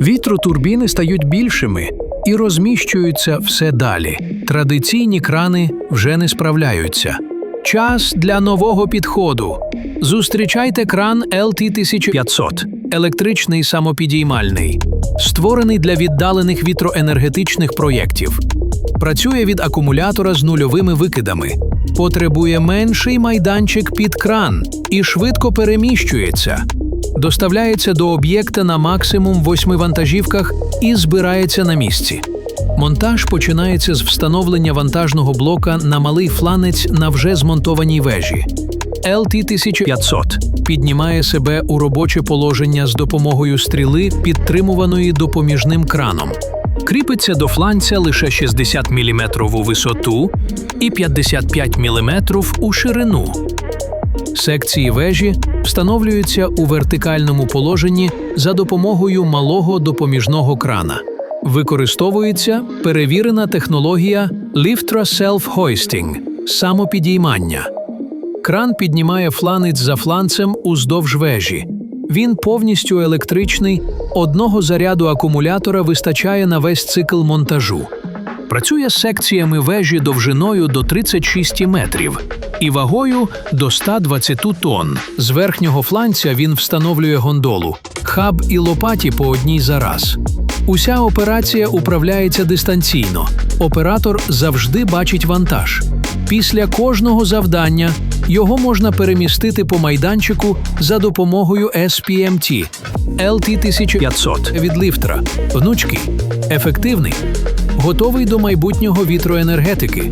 Вітротурбіни стають більшими і розміщуються все далі. Традиційні крани вже не справляються. Час для нового підходу. Зустрічайте кран LT1500 – електричний самопідіймальний, створений для віддалених вітроенергетичних проєктів. Працює від акумулятора з нульовими викидами, потребує менший майданчик під кран і швидко переміщується. Доставляється до об'єкта на максимум восьми вантажівках і збирається на місці. Монтаж починається з встановлення вантажного блока на малий фланець на вже змонтованій вежі. LT-1500 піднімає себе у робоче положення з допомогою стріли, підтримуваної допоміжним краном. Кріпиться до фланця лише 60 мм у висоту і 55 мм у ширину. Секції вежі встановлюються у вертикальному положенні за допомогою малого допоміжного крана. Використовується перевірена технологія Liftra Self-Hoisting – самопідіймання. Кран піднімає фланець за фланцем уздовж вежі. Він повністю електричний, одного заряду акумулятора вистачає на весь цикл монтажу. Працює з секціями вежі довжиною до 36 метрів і вагою до 120 тонн. З верхнього фланця він встановлює гондолу, хаб і лопаті по одній за раз. Уся операція управляється дистанційно. Оператор завжди бачить вантаж. Після кожного завдання його можна перемістити по майданчику за допомогою SPMT LT1500 від ліфтера. Гнучкий, ефективний, готовий до майбутнього вітроенергетики.